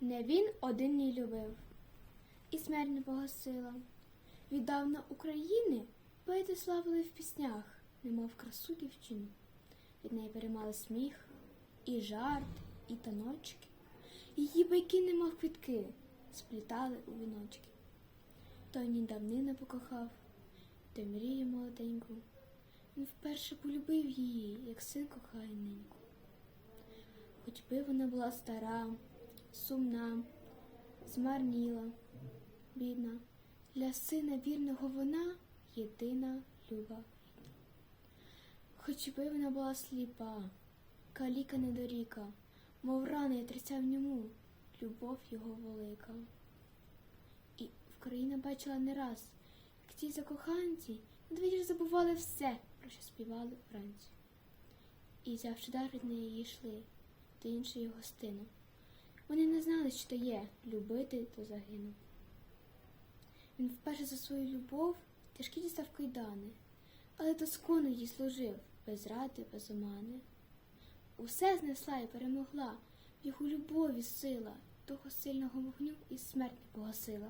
Не він один її любив, і смерть не погасила. Віддавна України поети славили в піснях, немов красу дівчину. Від неї переймали сміх, і жарт, і таночки. Її байки, немов квітки, сплітали у віночки. Той ні давнина покохав, той мрію молоденьку. Він вперше полюбив її, як син кохає неньку. Хоч би вона була стара, сумна, змарніла, бідна, для сина вірного вона єдина люба. Хоч би вона була сліпа, каліка недоріка, мов рани тряся в ньому, любов його велика. І Україна бачила не раз, як ті закоханці надвечір забували все, про що співали вранці. І, взявши дар від неї, йшли до іншої гостини. Вони не знали, що то є любити, то загинув. Він вперше за свою любов тяжкі дістав кайдани, але доскону їй служив, без ради, без омани. Усе знесла і перемогла, в його любові сила, того сильного вогню і смерть не погасила.